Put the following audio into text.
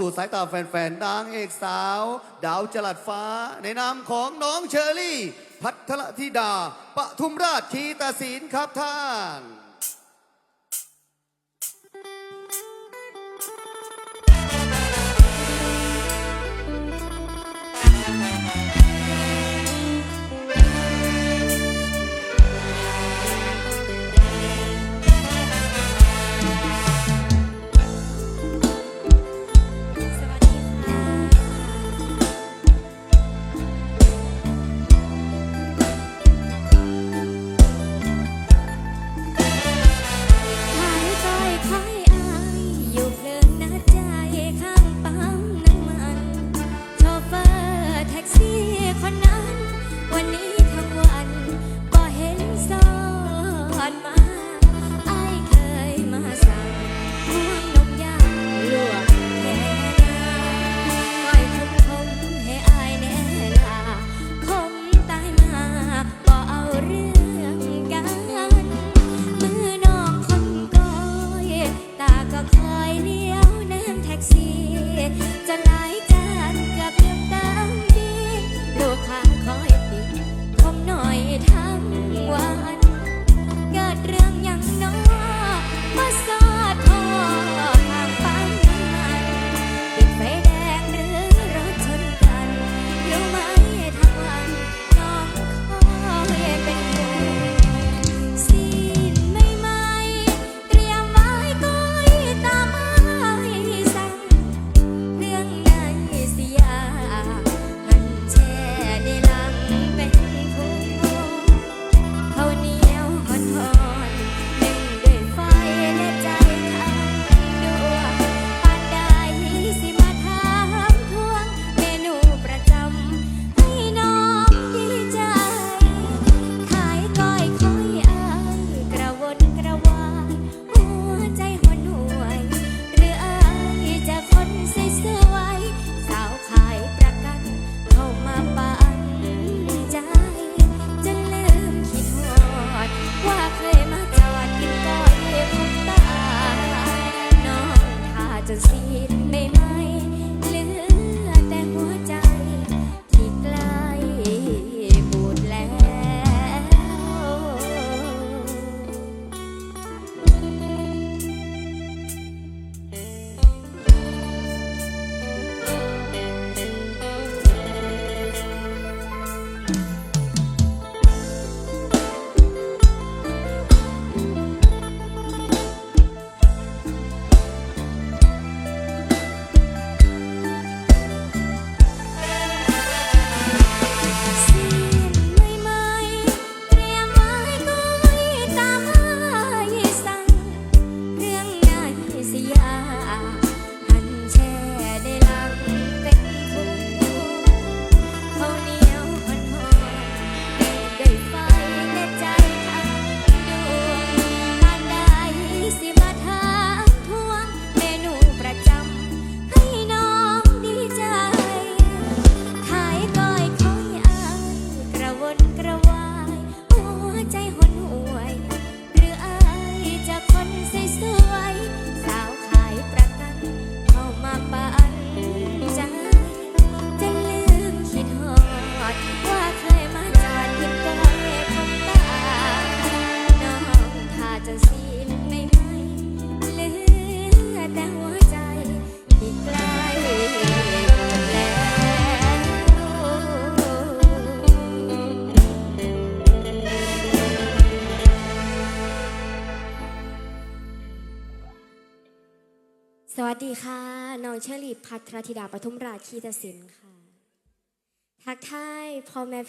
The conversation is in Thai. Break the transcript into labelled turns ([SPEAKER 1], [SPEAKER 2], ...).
[SPEAKER 1] สู่สายตาแฟนๆนางเอกสาว ดาวจลัดฟ้า ในนามของน้องเชอรี่ พัทรธิดาปทุมราชคีตาศีลครับท่าน
[SPEAKER 2] กจะลายจานกับเรื่องดังดี ลูกค้าคอยติดคมหน่อยท้า สวัสดีค่ะ น้องเชอรี่พัทรธิดาปทุมราชีตศิลป์ค่ะ ทักทายพ่อแม่